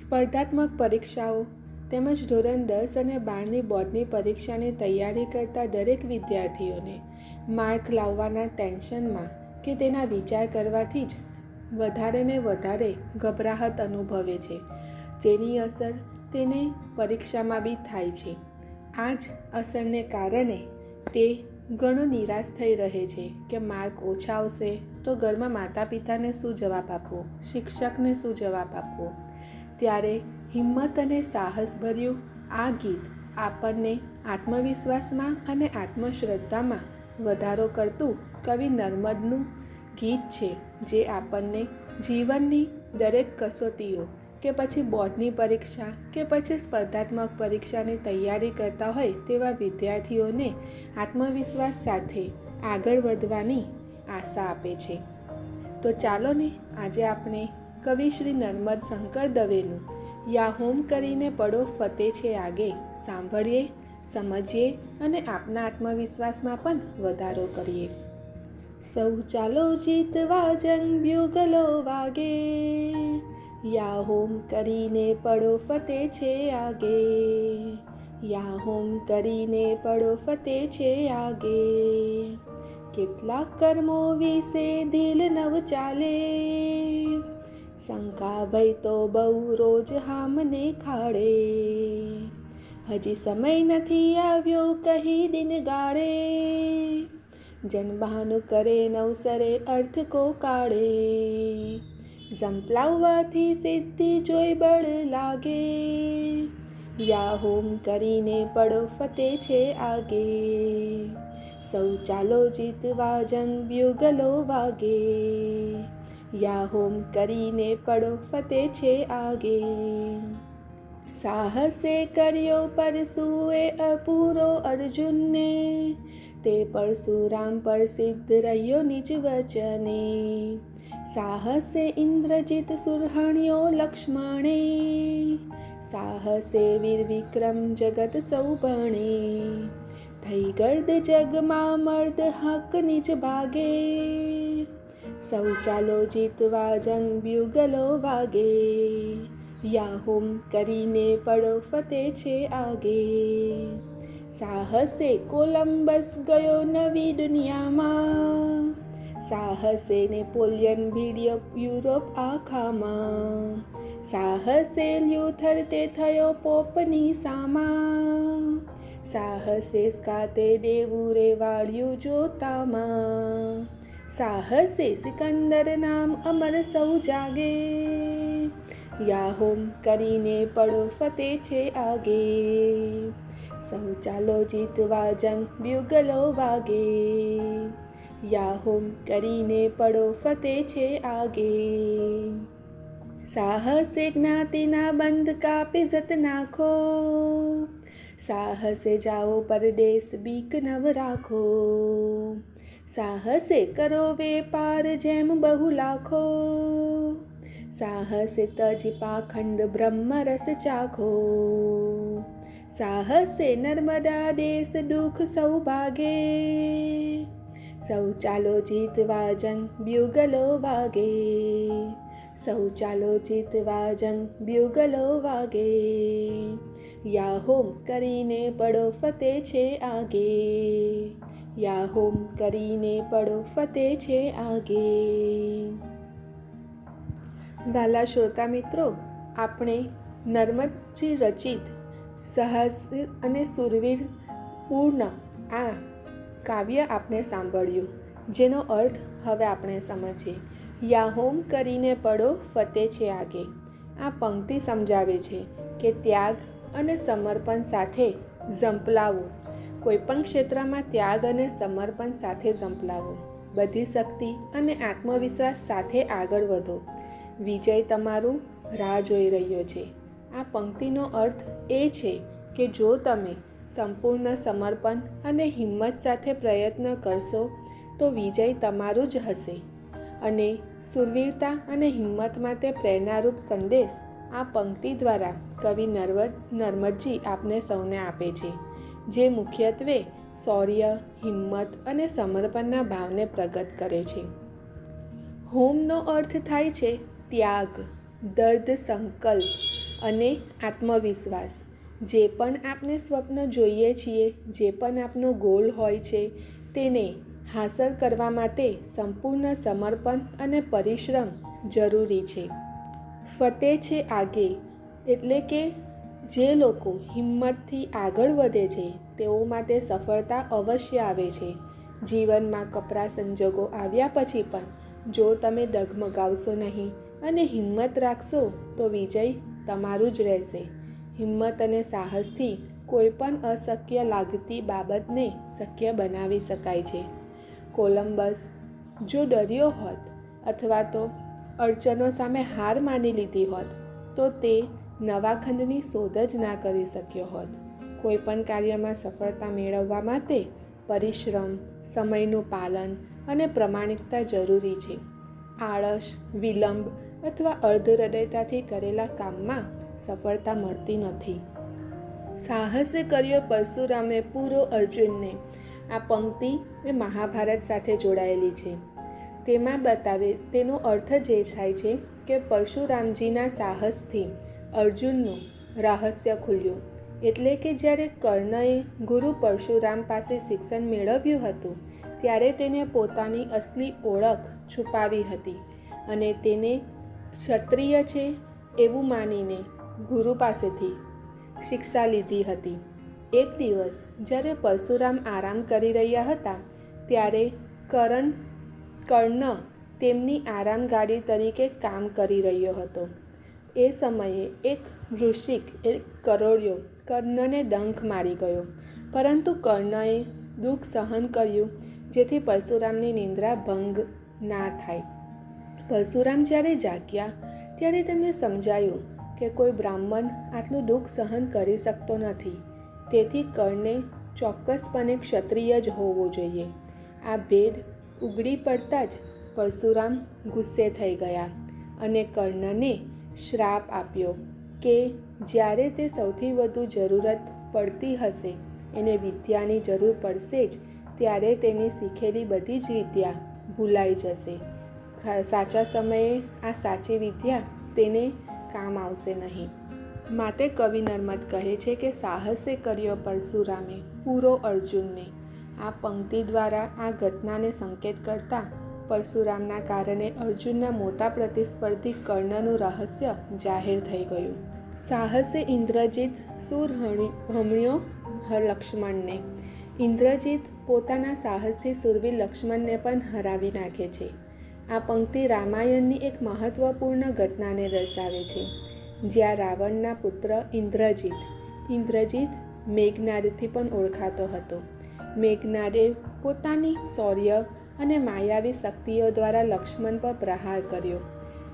સ્પર્ધાત્મક પરીક્ષાઓ તેમજ ધોરણ દસ અને બારની બોર્ડની પરીક્ષાની તૈયારી કરતા દરેક વિદ્યાર્થીઓને માર્ક લાવવાના ટેન્શનમાં કે તેના વિચાર કરવાથી જ વધારે ને વધારે ગભરાહટ અનુભવે છે. જેની અસર તેને પરીક્ષામાં બી થાય છે. આ જ અસરને કારણે તે ઘણો નિરાશ થઈ રહે છે કે માર્ક ઓછા આવશે તો ઘરમાં માતા પિતાને શું જવાબ આપવો? શિક્ષકને શું જવાબ આપવો? ત્યારે હિંમત અને સાહસભર્યું આ ગીત આપણને આત્મવિશ્વાસમાં અને આત્મશ્રદ્ધામાં વધારો કરતું કવિ નર્મદનું ગીત છે, જે આપણને જીવનની દરેક કસોટીઓ કે પછી બોર્ડની પરીક્ષા કે પછી સ્પર્ધાત્મક પરીક્ષાની તૈયારી કરતા હોય તેવા વિદ્યાર્થીઓને આત્મવિશ્વાસ સાથે આગળ વધવાની આશા આપે છે. તો ચાલો ને આજે આપણે કવિ શ્રી નર્મદ શંકર દવેનું, યા હોમ કરીને પડો ફતે છે આગે, સાંભળીએ, સમજીએ અને આપના આત્મવિશ્વાસમાં પણ વધારો કરીએ. સૌ ચાલો જીતવા જંગ બ્યુગલો વાગે, યા હોમ કરીને પડો ફતે છે આગે, યા હોમ કરીને પડો ફતે છે આગે, કેટલાક કર્મો વિશે દિલ નવ ચાલે શંકા ભાઈ તો બહુ રોજ હામને ખાડે. હજી સમય નથી આવ્યો કહી દિન ગાળે. જનબહાનું કરે નવસરે અર્થ કો કાળે. ઝંપલાવવાથી સિદ્ધિ જોઈ બળ લાગે. યા હોમ કરીને પડો ફતે છે આગે. સૌ ચાલો જીતવા જંગ બ્યુગલો વાગે. યા હોમ કરીને પડો ફતે છે આગે. સાહસે કર્યો પરશુએ અપૂરો અર્જુનને. તે પરશુરામ પર સિદ્ધ રહ્યો નિજ વચને. સાહસે ઇન્દ્રજીત સુરહણ્યો લક્ષ્મણે. સાહસે વીર વિક્રમ જગત સૌ ભણે થઈ ગર્દ જગમાં મર્દ હક નિજ ભાગે. સૌ ચાલો જીતવા જંગ બ્યુગલો વાગે. યા હોમ કરીને પડો ફતે છે આગે. સાહસે કોલંબસ ગયો નવી દુનિયામાં. સાહસે નેપોલિયન ભીડ્યો યુરોપ આખામાં. સાહસે લ્યુથર તે થયો પોપની સામા. સાહસે કાતે દેવું રે વાળ્યું જોતામાં. સાહસે સિકંદર નામ અમર સૌ જાગે યા હોમ કરીને પડો ફતે છે આગે સૌ ચાલો જીતવા જંગ બ્યુગલો વાગે યા હોમ કરીને પડો ફતે છે આગે સાહસે જ્ઞાતિના બંધ કાપી જત નાખો સાહસે જાઓ પરદેશ બીક નવ રાખો સાહસે કરો વેપાર જેમ બહુ લાખો. સાહસે તજી પાખંડ બ્રહ્મ રસ ચાખો. સાહસે નર્મદા દેશ દુઃખ સૌ ભાગે સૌ ચાલો જીતવા જંગ બ્યુગલો વાગે. સૌ ચાલો જીતવા જંગ બ્યુગલો વાગે. યા હોમ કરીને પડો ફતે છે આગે. યા હોમ કરીને પડો ફતે છે આગે. વાલા શ્રોતા મિત્રો, આપણે નર્મદજી રચિત સાહસ અને સુરવીર પૂર્ણ આ કાવ્ય આપણે સાંભળ્યું, જેનો અર્થ હવે આપણે સમજીએ. યા હોમ કરીને પડો ફતે છે આગે. આ પંક્તિ સમજાવે છે કે ત્યાગ અને સમર્પણ સાથે ઝંપલાવો કોઈપણ ક્ષેત્રમાં ત્યાગ અને સમર્પણ સાથે ઝંપલાવો બધી શક્તિ અને આત્મવિશ્વાસ સાથે આગળ વધો. વિજય તમારું રાહ જોઈ રહ્યો છે. આ પંક્તિનો અર્થ એ છે કે જો તમે સંપૂર્ણ સમર્પણ અને હિંમત સાથે પ્રયત્ન કરશો, તો વિજય તમારું જ હશે. અને સુરવીરતા અને હિંમત માટે પ્રેરણારૂપ સંદેશ આ પંક્તિ દ્વારા કવિ નર્મદ નર્મદજી આપને સૌને આપે છે. જે મુખ્યત્વે શૌર્ય, હિંમત અને સમર્પણના ભાવને પ્રગટ કરે છે. હોમનો અર્થ થાય છે ત્યાગ, દર્દ સંકલ્પ અને આત્મવિશ્વાસ. જે પણ આપણે સ્વપ્ન જોઈએ છીએ, જે પણ આપનો ગોલ હોય છે, તેને હાંસલ કરવા માટે સંપૂર્ણ સમર્પણ અને પરિશ્રમ જરૂરી છે. ફતે છે આગે એટલે કે જે લોકો હિંમતથી આગળ વધે છે, તેઓ માટે સફળતા અવશ્ય આવે છે. જીવનમાં કપરા સંજોગો આવ્યા પછી પણ, જો તમે ડગમગાવશો નહીં અને હિંમત રાખશો, તો વિજય તમારું જ રહેશે. હિંમત અને સાહસથી કોઈ પણ અશક્ય લાગતી બાબતને શક્ય બનાવી શકાય છે. કોલંબસ જો ડર્યો હોત અથવા તો અડચણો સામે હાર માની લીધી હોત, તો તે નવા ખંડની શોધ જ ના કરી શક્યો હોત. કોઈપણ કાર્યમાં સફળતા મેળવવા માટે પરિશ્રમ, સમયનું પાલન અને પ્રમાણિકતા જરૂરી છે. આળસ, વિલંબ અથવા અર્ધહૃદયતાથી કરેલા કામમાં સફળતા મળતી નથી. સાહસે કર્યો પરશુરામે પૂરો અર્જુનને. આ પંક્તિ એ મહાભારત સાથે જોડાયેલી છે. તેમાં બતાવે, તેનો અર્થ જ એ થાય છે કે પરશુરામજીના સાહસથી અર્જુનનું રહસ્ય ખુલ્યું. એટલે કે જ્યારે કર્ણએ ગુરુ પરશુરામ પાસે શિક્ષણ મેળવ્યું હતું, ત્યારે તેને પોતાની અસલી ઓળખ છુપાવી હતી અને તેને ક્ષત્રિય છે એવું માનીને ગુરુ પાસેથી શિક્ષા લીધી હતી. એક દિવસ જ્યારે પરશુરામ આરામ કરી રહ્યા હતા, ત્યારે કરણ કર્ણ તેમની આરામગાડી તરીકે કામ કરી રહ્યો હતો. એ સમયે એક વૃશ્ચિક એક કરોડિયો કર્ણને ડંખ મારી ગયો. પરંતુ કર્ણએ દુઃખ સહન કર્યું, જેથી પરશુરામની નિંદ્રા ભંગ ના થાય. પરશુરામ જ્યારે જાગ્યા, ત્યારે તેમને સમજાયું કે કોઈ બ્રાહ્મણ આટલું દુઃખ સહન કરી શકતો નથી. તેથી કર્ણે ચોક્કસપણે ક્ષત્રિય જ હોવો જોઈએ. આ ભેદ ઉગડી પડતા જ પરશુરામ ગુસ્સે થઈ ગયા અને કર્ણને શ્રાપ આપ્યો કે જ્યારે તે સૌથી વધુ જરૂરત પડતી હશે, એને વિદ્યાની જરૂર પડશે જ, ત્યારે તેની શીખેલી બધી જ વિદ્યા ભૂલાઈ જશે. સાચા સમયે આ સાચી વિદ્યા તેને કામ આવશે નહીં. માટે કવિ નર્મદ કહે છે કે સાહસે કર્યો પરશુરામે, પૂરો અર્જુનને. આ પંક્તિ દ્વારા આ ઘટનાને સંકેત કરતા પરશુરામના કારણે અર્જુનના મોટા પ્રતિસ્પર્ધી કર્ણનું રહસ્ય જાહેર થઈ ગયું. સાહસે ઇન્દ્રજીત સુર હમણ્યો લક્ષ્મણને. ઇન્દ્રજીત પોતાના સાહસથી સુરવીર લક્ષ્મણને પણ હરાવી નાખે છે. આ પંક્તિ રામાયણની એક મહત્વપૂર્ણ ઘટનાને દર્શાવે છે. જ્યાં રાવણના પુત્ર ઇન્દ્રજીત ઇન્દ્રજીત મેઘનાદથી પણ ઓળખાતો હતો. મેઘનાદે પોતાની શૌર્ય અને માયાવી શક્તિઓ દ્વારા લક્ષ્મણ પર પ્રહાર કર્યો.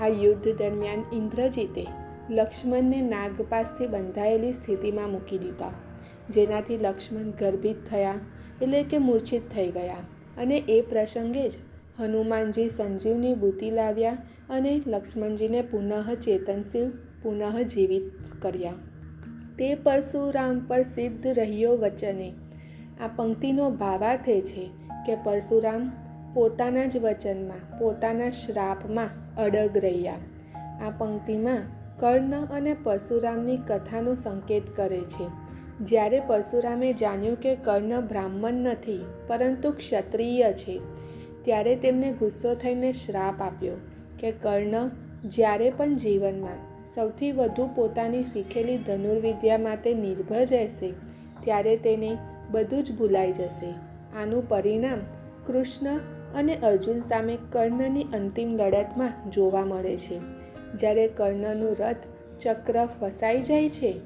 આ યુદ્ધ દરમિયાન ઇન્દ્રજીતે લક્ષ્મણને નાગપાસથી બંધાયેલી સ્થિતિમાં મૂકી દીધા, જેનાથી લક્ષ્મણ ગર્ભિત થયા એટલે કે મૂર્છિત થઈ ગયા અને એ પ્રસંગે જ હનુમાનજી સંજીવની બુદ્ધિ લાવ્યા અને લક્ષ્મણજીને પુનઃ ચેતનશીલ, પુનઃ જીવિત કર્યા. તે પરશુરામ પર સિદ્ધ રહ્યો વચને. આ પંક્તિનો ભાવાર્થ એ છે કે પરશુરામ પોતાના જ વચનમાં, પોતાના શ્રાપમાં અડગ રહ્યા. આ પંક્તિમાં કર્ણ અને પરશુરામની કથાનો સંકેત કરે છે. જ્યારે પરશુરામે જાણ્યું કે કર્ણ બ્રાહ્મણ નથી, પરંતુ ક્ષત્રિય છે, ત્યારે તેમને ગુસ્સો થઈને શ્રાપ આપ્યો કે કર્ણ જ્યારે પણ જીવનમાં સૌથી વધુ પોતાની શીખેલી ધનુર્વિદ્યા માટે નિર્ભર રહેશે, ત્યારે તેને બધું જ ભૂલાઈ જશે. આનું પરિણામ કૃષ્ણ અને અર્જુન સામે કર્ણની અંતિમ લડતમાં જોવા મળે છે. જ્યારે કર્ણનું રથ ચક્ર ફસાઈ જાય છે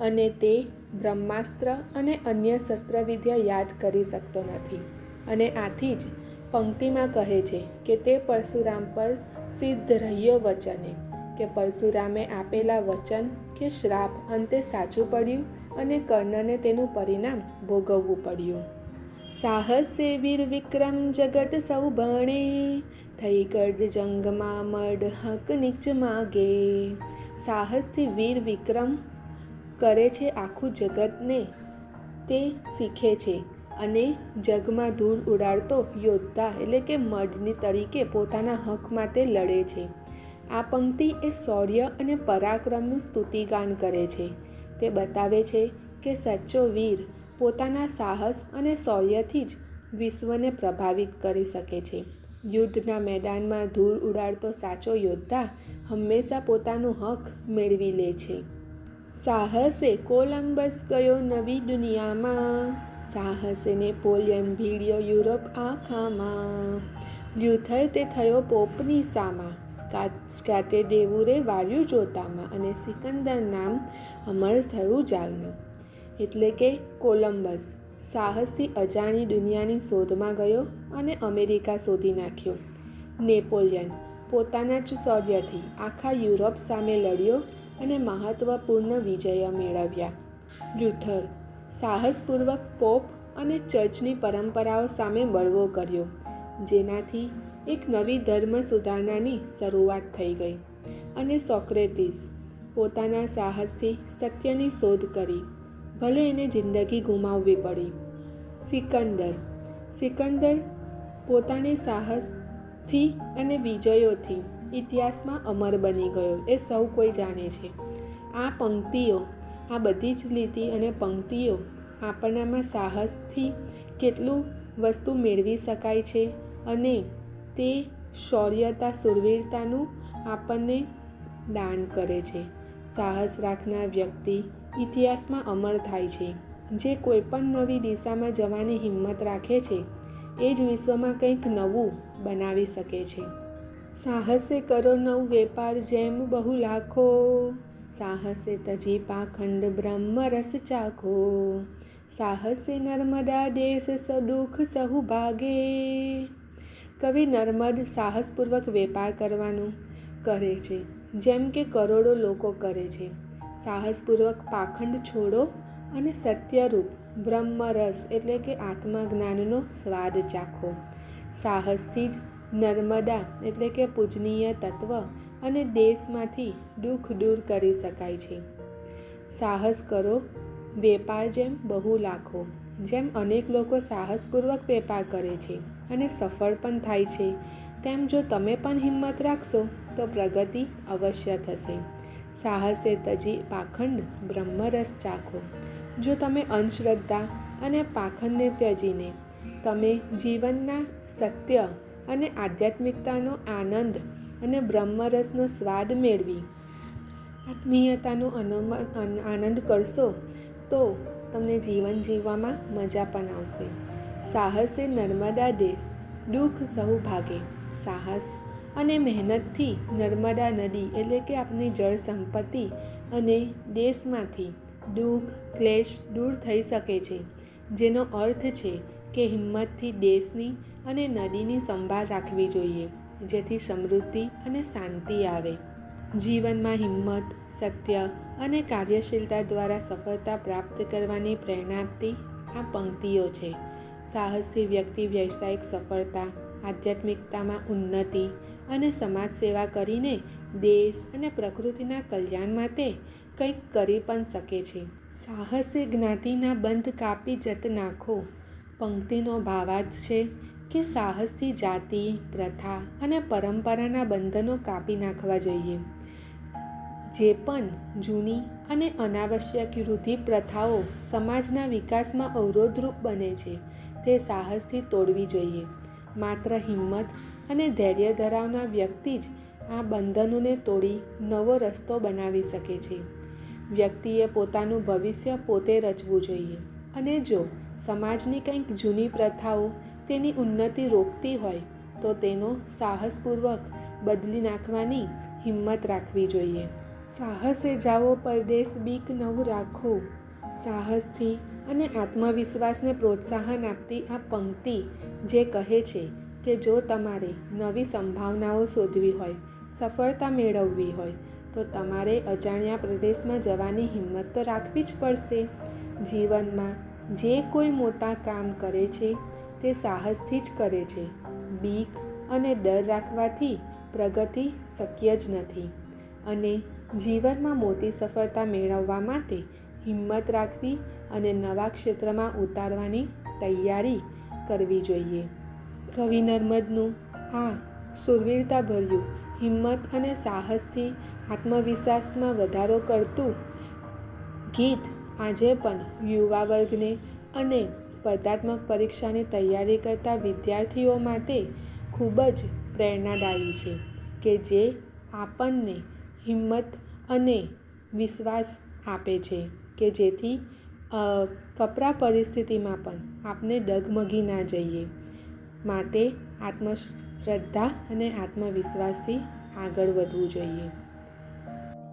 અને તે બ્રહ્માસ્ત્ર અને અન્ય શસ્ત્રવિદ્યા યાદ કરી શકતો નથી. અને આથી જ પંક્તિમાં કહે છે કે તે પરશુરામ પર સિદ્ધ રહ્યો વચને, કે પરશુરામે આપેલા વચન કે શ્રાપ અંતે સાચું પડ્યું અને કર્ણને તેનું પરિણામ ભોગવવું પડ્યું. સાહસે વીર વિક્રમ જગત સૌ ભણે થઈ ગઢ જંગમાં મડ હક નીચ માગે. સાહસથી વીર વિક્રમ કરે છે આખું જગતને તે શીખે છે અને જગમાં ધૂળ ઉડાડતો યોદ્ધા એટલે કે મઢની તરીકે પોતાના હક માટે લડે છે. આ પંક્તિ એ શૌર્ય અને પરાક્રમનું સ્તુતિગાન કરે છે. તે બતાવે છે કે સચ્ચો વીર પોતાના સાહસ અને શૌર્યથી જ વિશ્વને પ્રભાવિત કરી શકે છે. યુદ્ધના મેદાનમાં ધૂળ ઉડાડતો સાચો યોદ્ધા હંમેશા પોતાનો હક મેળવી લે છે. સાહસે કોલંબસ ગયો નવી દુનિયામાં. સાહસે નેપોલિયન ભીડ્યો યુરોપ આખામાં. લ્યુથર તે થયો પોપની સામા. સ્કાટે ડેવુરે વાર્યું જોતામાં અને સિકંદર નામ અમર થયું જાગનું એટલે કે કોલંબસ. સાહસથી અજાણી દુનિયાની શોધમાં ગયો અને અમેરિકા શોધી નાખ્યો. નેપોલિયન. પોતાના જ શૌર્યથી આખા યુરોપ સામે લડ્યો અને મહત્વપૂર્ણ વિજય મેળવ્યા. લ્યુથર સાહસપૂર્વક પોપ અને ચર્ચની પરંપરાઓ સામે બળવો કર્યો, જેનાથી એક નવી ધર્મ સુધારણાની શરૂઆત થઈ ગઈ. અને સોક્રેટિસ. પોતાના સાહસથી સત્યની શોધ કરી. ભલે એને જિંદગી ગુમાવવી પડી. સિકંદર. સિકંદર પોતાની સાહસથી અને વિજયોથી ઇતિહાસમાં અમર બની ગયો એ સૌ કોઈ જાણે છે. આ પંક્તિઓ, આ બધી જ લીટી અને પંક્તિઓ આપણનામાં સાહસથી કેટલું વસ્તુ મેળવી શકાય છે અને તે શૌર્યતા, સુરવીરતાનું આપણને દાન કરે છે. સાહસ રાખનાર વ્યક્તિ ઇતિહાસમાં અમર થાય છે. જે કોઈપણ નવી દિશામાં જવાની હિંમત રાખે છે, એ જ વિશ્વમાં કંઈક નવું બનાવી શકે છે. સાહસે કરો નવ વેપાર જેમ બહુ લાખો. સાહસે તજી પાખંડ બ્રહ્મ રસ ચાખો. સાહસે નર્મદા દેશ સદુખ સહુ ભાગે. કવિ નર્મદ સાહસપૂર્વક વેપાર કરવાનું કરે છે, જેમ કે કરોડો લોકો કરે છે. સાહસપૂર્વક પાખંડ છોડો અને સત્યરૂપ, બ્રહ્મરસ એટલે કે આત્મજ્ઞાનનો સ્વાદ ચાખો. સાહસથી જ નર્મદા એટલે કે પૂજનીય તત્વ અને દેશમાંથી દુઃખ દૂર કરી શકાય છે. સાહસ કરો, વેપાર જેમ બહુ લાખો, જેમ અનેક લોકો સાહસપૂર્વક વેપાર કરે છે અને સફળ પણ થાય છે, તેમ જો તમે પણ હિંમત રાખશો, તો પ્રગતિ અવશ્ય થશે. સાહસે તજી પાખંડ બ્રહ્મરસ ચાખો. જો તમે અંધશ્રદ્ધા અને પાખંડને ત્યજીને, તમે જીવનના સત્ય અને આધ્યાત્મિકતાનો આનંદ અને બ્રહ્મરસનો સ્વાદ મેળવી, આત્મીયતાનો આનંદ કરશો, તો તમને જીવન જીવવામાં મજા પણ આવશે. સાહસે નર્મદા દેશ, દુઃખ સહુ ભાગે. સાહસ અને મહેનતથી નર્મદા નદી એટલે કે આપણી જળ સંપત્તિ અને દેશમાંથી દુઃખ, ક્લેશ દૂર થઈ શકે છે. જેનો અર્થ છે કે હિંમતથી દેશની અને નદીની સંભાળ રાખવી જોઈએ, જેથી સમૃદ્ધિ અને શાંતિ આવે. જીવનમાં હિંમત, સત્ય અને કાર્યશીલતા દ્વારા સફળતા પ્રાપ્ત કરવાની પ્રેરણા આપતી આ પંક્તિઓ છે. સાહસથી વ્યક્તિ વ્યવસાયિક સફળતા, આધ્યાત્મિકતામાં ઉન્નતિ અને સમાજ સેવા કરીને દેશ અને પ્રકૃતિના કલ્યાણ માટે કંઈક કરી પણ શકે છે. સાહસે જ્ઞાતિના બંધ કાપી જત નાખો. પંક્તિનો ભાવાર્થ છે કે સાહસથી જાતિ, પ્રથા અને પરંપરાના બંધનો કાપી નાખવા જોઈએ. જે પણ જૂની અને અનાવશ્યક રૂઢિ પ્રથાઓ સમાજના વિકાસમાં અવરોધરૂપ બને છે, તે સાહસથી તોડવી જોઈએ. માત્ર હિંમત અને ધૈર્ય ધરાવનાર વ્યક્તિ જ આ બંધનોને તોડી નવો રસ્તો બનાવી શકે છે. વ્યક્તિએ પોતાનું ભવિષ્ય પોતે રચવું જોઈએ. અને જો સમાજની કંઈક જૂની પ્રથાઓ તેની ઉન્નતિ રોકતી હોય, તો તેનો સાહસપૂર્વક બદલી નાખવાની હિંમત રાખવી જોઈએ. સાહસે જાઓ, પરદેશ બીક નવું રાખો. સાહસથી અને આત્મવિશ્વાસને પ્રોત્સાહન આપતી આ પંક્તિ જે કહે છે કે જો તમારે નવી સંભાવનાઓ શોધવી હોય, સફળતા મેળવવી હોય, તો તમારે અજાણ્યા પ્રદેશમાં જવાની હિંમત તો રાખવી જ પડશે. જીવનમાં જે કોઈ મોટા કામ કરે છે, તે સાહસથી જ કરે છે. બીક અને ડર રાખવાથી પ્રગતિ શક્ય જ નથી. અને જીવનમાં મોટી સફળતા મેળવવા માટે હિંમત રાખવી અને નવા ક્ષેત્રમાં ઉતારવાની તૈયારી કરવી જોઈએ. કવિ નર્મદનું આ સુરવીરતાભર્યું હિંમત અને સાહસથી આત્મવિશ્વાસમાં વધારો કરતું ગીત આજે પણ યુવા વર્ગને અને સ્પર્ધાત્મક પરીક્ષાની તૈયારી કરતા વિદ્યાર્થીઓ માટે ખૂબ જ પ્રેરણાદાયી છે કે જે આપણને હિંમત અને વિશ્વાસ આપે છે કે જેથી કપરા પરિસ્થિતિમાં પણ આપણે ડગમગી ના જઈએ. માટે આત્મશ્રદ્ધા અને આત્મવિશ્વાસથી આગળ વધવું જોઈએ.